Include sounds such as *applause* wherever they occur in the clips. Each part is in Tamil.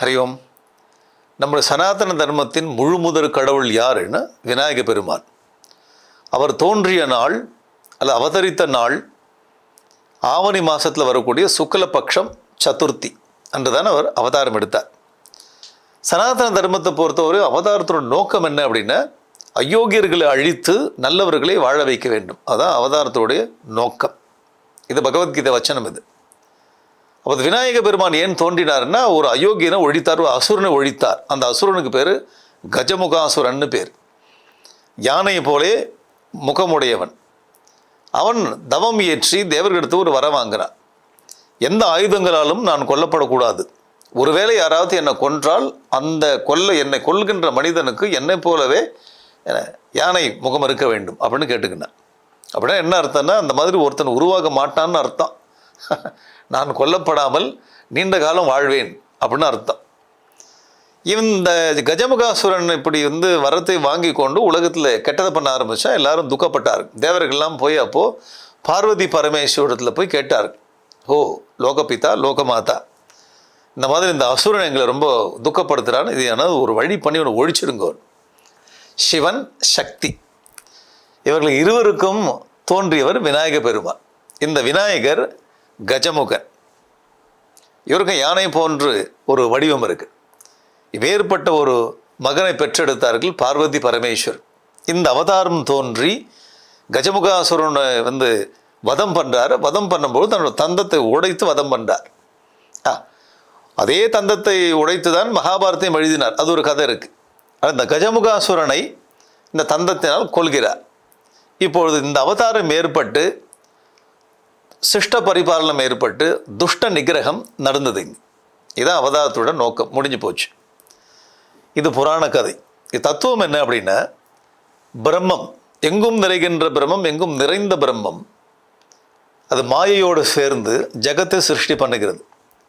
ஹரி ஓம் நம்முடைய சனாதன தர்மத்தின் முழுமுதற் கடவுள் யாருன்னு விநாயக பெருமான். அவர் தோன்றிய நாள் அல்ல அவதரித்த நாள் ஆவணி மாதத்தில் வரக்கூடிய சுக்லபக்ஷம் சதுர்த்தி அன்று தான் அவர் அவதாரம் எடுத்தார். சனாதன தர்மத்தை பொறுத்தவரை அவதாரத்தோட நோக்கம் என்ன அப்படின்னா அயோக்கியர்களை அழித்து நல்லவர்களை வாழ வைக்க வேண்டும். அதுதான் அவதாரத்தோடைய நோக்கம். இது பகவத்கீதை வச்சனம் இது. அப்போ விநாயக பெருமான் ஏன் தோன்றினார்னா ஒரு அயோக்கியனை ஒழித்தார் ஒரு அசுரனை ஒழித்தார். அந்த அசுரனுக்கு பேர் கஜமுகாசுரன்னு பேர். யானை போலே முகமுடையவன். அவன் தவம் இயற்றி தேவர்களிடத்து ஒரு வர வாங்கினான் எந்த ஆயுதங்களாலும் நான் கொல்லப்படக்கூடாது. ஒருவேளை யாராவது என்னை கொன்றால் அந்த கொல்ல என்னை கொல்கின்ற மனிதனுக்கு என்னை போலவே யானை முகம் இருக்க வேண்டும் அப்படின்னு கேட்டுக்கினேன் அப்படின்னா என்ன அர்த்தம்னா அந்த மாதிரி ஒருத்தன் உருவாக மாட்டான்னு அர்த்தம். நான் கொல்லப்படாமல் நீண்ட காலம் வாழ்வேன் அப்படின்னு அர்த்தம். இந்த கஜமுகாசுரன் இப்படி வந்து வரத்தை வாங்கி கொண்டு உலகத்தில் கெட்டதை பண்ண ஆரம்பித்தா எல்லாரும் துக்கப்பட்டார் தேவர்கள்லாம் போய் அப்போது பார்வதி பரமேஸ்வரத்தில் போய் கேட்டார். ஓ லோகபிதா லோகமாதா. இந்த மாதிரி இந்த அசுரன் எங்களை ரொம்ப துக்கப்படுத்துகிறான்னு இது ஏன்னா ஒரு வழி பண்ணி ஒன்று ஒழிச்சிடுங்க சிவன் சக்தி. இவர்கள் இருவருக்கும் தோன்றியவர் விநாயக பெருமான். இந்த விநாயகர் கஜமுகன் இவருக்கும் யானை போன்று ஒரு வடிவம் இருக்கு. வேறுபட்ட ஒரு மகனை பெற்றெடுத்தார்கள் பார்வதி பரமேஸ்வர். இந்த அவதாரம் தோன்றி கஜமுகாசுரனை வந்து வதம் பண்ணுறாரு வதம் பண்ணும்போது தன்னோட தந்தத்தை உடைத்து வதம் பண்ணுறார் ஆ அதே தந்தத்தை உடைத்து தான் மகாபாரத்தையும் எழுதினார். அது ஒரு கதை இருக்குது அந்த கஜமுகாசுரனை இந்த தந்தத்தினால் கொள்கிறார் இப்பொழுது இந்த அவதாரம் ஏற்பட்டு சிஷ்ட பரிபாலனம் ஏற்பட்டு துஷ்ட நிகிரகம் நடந்தது. இதுதான் இதான் அவதாரத்தோட நோக்கம். முடிஞ்சு போச்சு. இது புராண கதை. இது தத்துவம் என்ன அப்படின்னா பிரம்மம் எங்கும் நிறைகின்ற பிரம்மம் எங்கும் நிறைந்த பிரம்மம். அது மாயையோடு சேர்ந்து ஜெகத்தை சிருஷ்டி பண்ணுகிறது.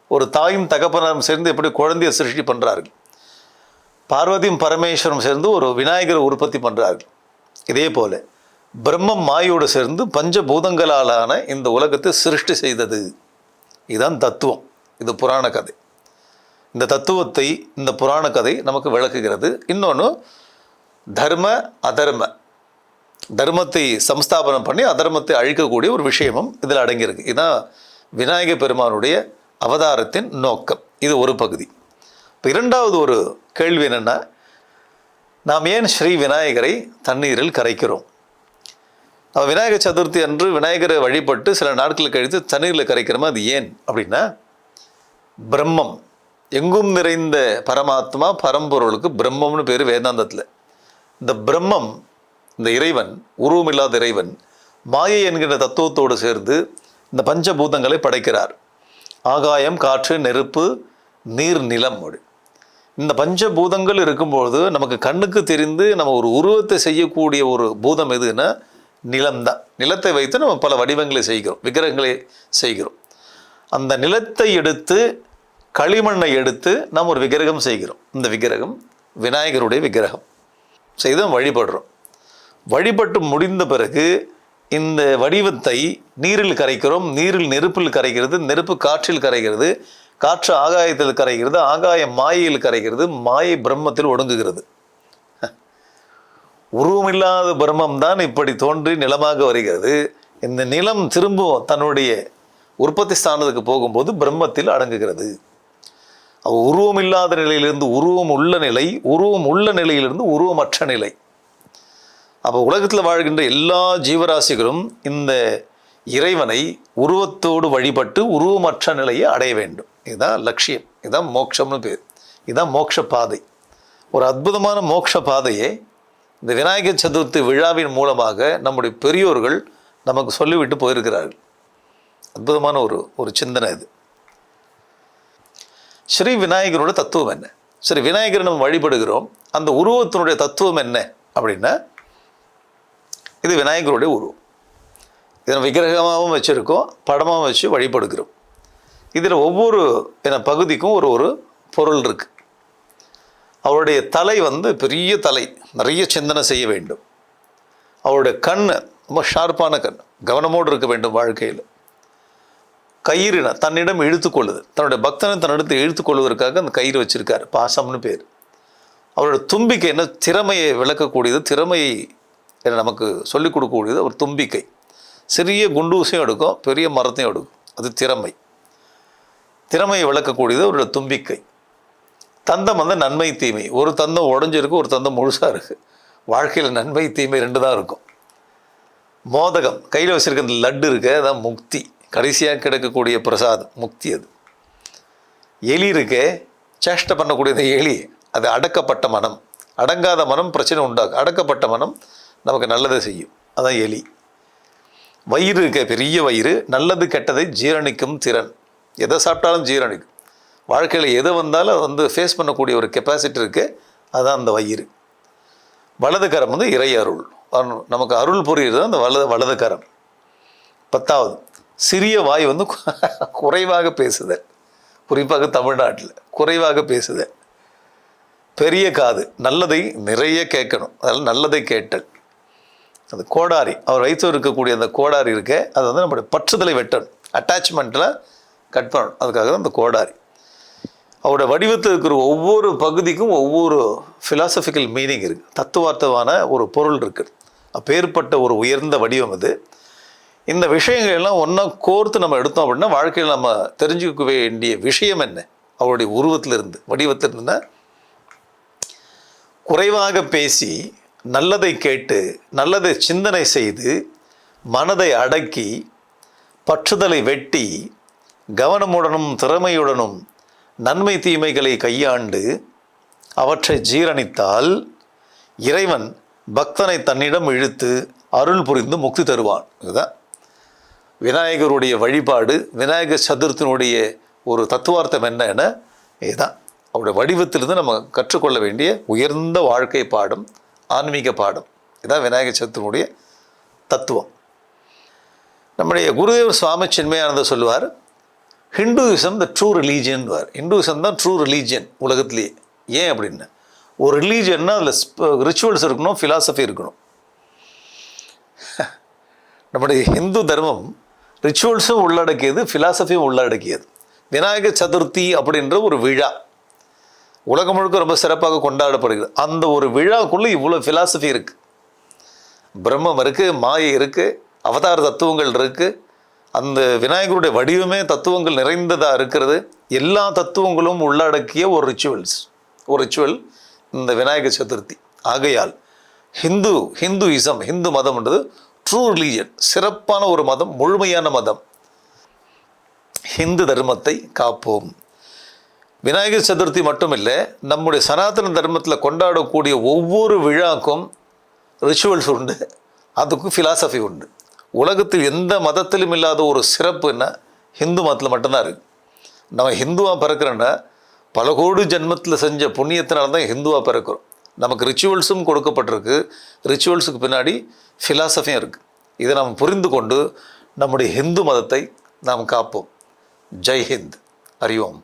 ஒரு தாயும் தகப்பனரும் சேர்ந்து எப்படி குழந்தைய சிருஷ்டி பண்ணுறார்கள் பார்வதியும் பரமேஸ்வரம் சேர்ந்து ஒரு விநாயகரை உற்பத்தி பண்ணுறார்கள் இதே போல பிரம்மம் மாயோடு சேர்ந்து பஞ்சபூதங்களாலான இந்த உலகத்தை சிருஷ்டி செய்தது. இதுதான் தத்துவம். இது புராண கதை. இந்த தத்துவத்தை இந்த புராண கதை நமக்கு விளக்குகிறது. இன்னொன்று தர்ம அதர்ம. தர்மத்தை சம்ஸ்தாபனம் பண்ணி அதர்மத்தை அழிக்கக்கூடிய ஒரு விஷயமும் இதில் அடங்கியிருக்கு. இதுதான் விநாயக பெருமானுடைய அவதாரத்தின் நோக்கம். இது ஒரு பகுதி. இப்போ இரண்டாவது ஒரு கேள்வி என்னென்னா நாம் ஏன் ஸ்ரீ விநாயகரை தண்ணீரில் கரைக்கிறோம்? நம்ம விநாயகர் சதுர்த்தி அன்று விநாயகரை வழிபட்டு சில நாட்கள் கழித்து தண்ணீரில் கரைக்கிறோமா அது ஏன் அப்படின்னா பிரம்மம். எங்கும் நிறைந்த பரமாத்மா பரம்பொருளுக்கு பிரம்மம்னு பேர் வேதாந்தத்தில். இந்த பிரம்மம் இந்த இறைவன் உருவமில்லாத இறைவன் மாயை என்கிற தத்துவத்தோடு சேர்ந்து இந்த பஞ்சபூதங்களை படைக்கிறார். ஆகாயம் காற்று நெருப்பு நீர் நிலம் அப்படி. இந்த பஞ்சபூதங்கள் இருக்கும்பொழுது நமக்கு கண்ணுக்கு தெரிந்து நம்ம ஒரு உருவத்தை செய்யக்கூடிய ஒரு பூதம் எதுன்னா நிலம்தான் நிலத்தை வைத்து நம்ம பல வடிவங்களை செய்கிறோம் விக்கிரகங்களை செய்கிறோம். அந்த நிலத்தை எடுத்து களிமண்ணை எடுத்து நாம் ஒரு விக்கிரகம் செய்கிறோம். இந்த விக்கிரகம் விநாயகருடைய விக்கிரகம். செய்து வழிபடுறோம். வழிபட்டு முடிந்த பிறகு இந்த வடிவத்தை நீரில் கரைக்கிறோம். நீரில் நெருப்பில் கரைகிறது நெருப்பு காற்றில் கரைகிறது காற்று ஆகாயத்தில் கரைகிறது ஆகாயம் மாயையில் கரைகிறது மாயை பிரம்மத்தில் ஒடுங்குகிறது. உருவமில்லாத பிரம்மம் தான் இப்படி தோன்றி நிலமாக வருகிறது. இந்த நிலம் திரும்பவும் தன்னுடைய உற்பத்தி ஸ்தானத்துக்கு போகும்போது பிரம்மத்தில் அடங்குகிறது. உருவம் உருவமில்லாத நிலையிலிருந்து உருவம் உள்ள நிலை உருவம் உள்ள நிலையிலிருந்து உருவமற்ற நிலை. அப்போ உலகத்தில் வாழ்கின்ற எல்லா ஜீவராசிகளும் இந்த இறைவனை உருவத்தோடு வழிபட்டு உருவமற்ற நிலையை அடைய வேண்டும். இதுதான் லட்சியம். இதுதான் மோட்சம்னு பேர். இதுதான் மோட்ச பாதை. ஒரு அற்புதமான மோட்ச பாதையை இந்த விநாயகர் சதுர்த்தி விழாவின் மூலமாக நம்முடைய பெரியோர்கள் நமக்கு சொல்லிவிட்டு போயிருக்கிறார்கள். அற்புதமான ஒரு ஒரு சிந்தனை இது ஸ்ரீ விநாயகரோட தத்துவம் என்ன? சரி விநாயகர் நம்ம வழிபடுகிறோம். அந்த உருவத்தினுடைய தத்துவம் என்ன அப்படின்னா இது விநாயகருடைய உருவம். இதை நம்ம விக்கிரகமாகவும் வச்சுருக்கோம் படமாகவும் வச்சு வழிபடுகிறோம். இதில் ஒவ்வொரு என பகுதிக்கும் ஒரு ஒரு பொருள் இருக்குது அவருடைய தலை வந்து பெரிய தலை நிறைய சிந்தனை செய்ய வேண்டும். அவருடைய கண் ரொம்ப ஷார்ப்பான கண் கவனமோடு இருக்க வேண்டும் வாழ்க்கையில். கயிறுன தன்னிடம் இழுத்துக்கொள்ளுது தன்னுடைய பக்தனை தன்னிடத்தை இழுத்துக்கொள்வதற்காக அந்த கயிறு வச்சிருக்காரு பாசம்னு பேர். அவரோட தும்பிக்கை என்ன திறமையை விளக்கக்கூடியது திறமையை என்ன நமக்கு சொல்லிக் கொடுக்கக்கூடியது ஒரு தும்பிக்கை. சிறிய குண்டூசையும் எடுக்கும் பெரிய மரத்தையும் எடுக்கும். அது திறமை. திறமையை விளக்கக்கூடியது அவரோட தும்பிக்கை. தந்தம் வந்து நன்மை தீமை. ஒரு தந்தம் உடஞ்சிருக்கு ஒரு தந்தம் முழுசாக இருக்குது வாழ்க்கையில் நன்மை தீமை ரெண்டு தான் இருக்கும். மோதகம். கையில் வச்சுருக்க இந்த லட்டு இருக்கு அதான் முக்தி. கடைசியாக கிடைக்கக்கூடிய பிரசாதம் முக்தி அது. எலி இருக்கு சேஷ்டை பண்ணக்கூடிய இந்த எலி அது அடக்கப்பட்ட மனம். அடங்காத மனம் பிரச்சனை உண்டாகும் அடக்கப்பட்ட மனம் நமக்கு நல்லதை செய்யும். அதான் எலி. வயிறு இருக்க பெரிய வயிறு. நல்லது கெட்டதை ஜீரணிக்கும் திறன். எதை சாப்பிட்டாலும் ஜீரணிக்கும். வாழ்க்கையில் எது வந்தாலும் அது வந்து ஃபேஸ் பண்ணக்கூடிய ஒரு கெப்பாசிட்டி இருக்குது அதுதான் அந்த வயிறு. வலது கரம் வந்து இறை அருள். நமக்கு அருள் புரியுறது அந்த வலது வலது கரம். பத்தாவது சிறிய வாய் வந்து *laughs* குறைவாக பேசுதல். குறிப்பாக தமிழ்நாட்டில் குறைவாக பேசுதல். பெரிய காது நல்லதை நிறைய கேட்கணும். அதனால் நல்லதை கேட்டல். அந்த கோடாரி அவர் வயிற்று இருக்கக்கூடிய அந்த கோடாரி இருக்கே அது வந்து நம்மளுடைய பற்றுதலை வெட்டணும். அட்டாச்மெண்ட்டில் கட் பண்ணணும். அதுக்காக தான் அந்த கோடாரி. அவருடைய வடிவத்தில் இருக்கிற ஒவ்வொரு பகுதிக்கும் ஒவ்வொரு ஃபிலாசபிக்கல் மீனிங் இருக்குது தத்துவார்த்தமான ஒரு பொருள் இருக்குது அப்பேற்பட்ட ஒரு உயர்ந்த வடிவம் இது. இந்த விஷயங்கள் எல்லாம் ஒன்றா கோர்த்து நம்ம எடுத்தோம் அப்படின்னா வாழ்க்கையில் நம்ம தெரிஞ்சுக்க வேண்டிய விஷயம் என்ன? அவருடைய உருவத்திலிருந்து வடிவத்திலிருந்துன்னா குறைவாக பேசி நல்லதை கேட்டு நல்லதை சிந்தனை செய்து மனதை அடக்கி பற்றுதலை வெட்டி கவனமுடனும் திறமையுடனும் நன்மை தீமைகளை கையாண்டு அவற்றை ஜீரணித்தால் இறைவன் பக்தனை தன்னிடம் இழுத்து அருள் புரிந்து முக்தி தருவான். இதுதான். விநாயகருடைய வழிபாடு விநாயகர் சதுர்த்தினுடைய ஒரு தத்துவார்த்தம் என்னன்னா இதுதான். அவருடைய வடிவத்திலிருந்து நம்ம கற்றுக்கொள்ள வேண்டிய உயர்ந்த வாழ்க்கை பாடம் ஆன்மீக பாடம். இதுதான் விநாயகர் சதுர்த்தினுடைய தத்துவம். நம்முடைய குருதேவர் சுவாமி சின்மயானந்தர் சொல்லுவார் ஹிந்துவிசம் த ட்ரூ ரிலீஜியன் வார். ஹிந்துவிசம் தான் ட்ரூ ரிலீஜியன் உலகத்திலேயே. ஏன் அப்படின்னு? ஒரு ரிலீஜியன்னா அதில் ரிச்சுவல்ஸ் இருக்கணும் ஃபிலாசபி இருக்கணும். *laughs* நம்முடைய ஹிந்து தர்மம் ரிச்சுவல்ஸும் உள்ளடக்கியது ஃபிலாசபியும் உள்ளடக்கியது. விநாயகர் சதுர்த்தி அப்படின்ற ஒரு விழா. உலகம் முழுக்க ரொம்ப சிறப்பாக கொண்டாடப்படுகிறது. அந்த ஒரு விழாக்குள்ளே இவ்வளோ ஃபிலாசபி இருக்குது பிரம்மம் இருக்குது மாயை இருக்குது அவதார தத்துவங்கள் இருக்குது அந்த விநாயகருடைய வடிவமே தத்துவங்கள் நிறைந்ததாக இருக்கிறது. எல்லா தத்துவங்களும் உள்ளடக்கிய ஒரு ரிச்சுவல்ஸ் ஒரு ரிச்சுவல் இந்த விநாயகர் சதுர்த்தி. ஆகையால் ஹிந்து ஹிந்துயிசம் ஹிந்து மதம்ன்றது ட்ரூ ரிலீஜன் சிறப்பான ஒரு மதம் முழுமையான மதம். ஹிந்து தர்மத்தை காப்போம். விநாயகர் சதுர்த்தி மட்டுமில்லை நம்முடைய சனாதன தர்மத்தில் கொண்டாடக்கூடிய ஒவ்வொரு விழாக்கும் ரிச்சுவல்ஸ் உண்டு. அதுக்கும் ஃபிலாசபி உண்டு. உலகத்தில் எந்த மதத்திலும் இல்லாத ஒரு சிறப்பு என்ன? ஹிந்து மதத்தில் மட்டும்தான் இருக்குது நம்ம ஹிந்துவாக பிறக்கிறோன்னா பல கோடி ஜென்மத்தில் செஞ்ச புண்ணியத்தினால தான் ஹிந்துவாக பிறக்கிறோம். நமக்கு ரிச்சுவல்ஸும் கொடுக்கப்பட்டிருக்கு. ரிச்சுவல்ஸுக்கு பின்னாடி ஃபிலாசபியும் இருக்குது இதை நாம் புரிந்து கொண்டு நம்முடைய ஹிந்து மதத்தை நாம் காப்போம். ஜெய் ஹிந்த். ஹரி ஓம்.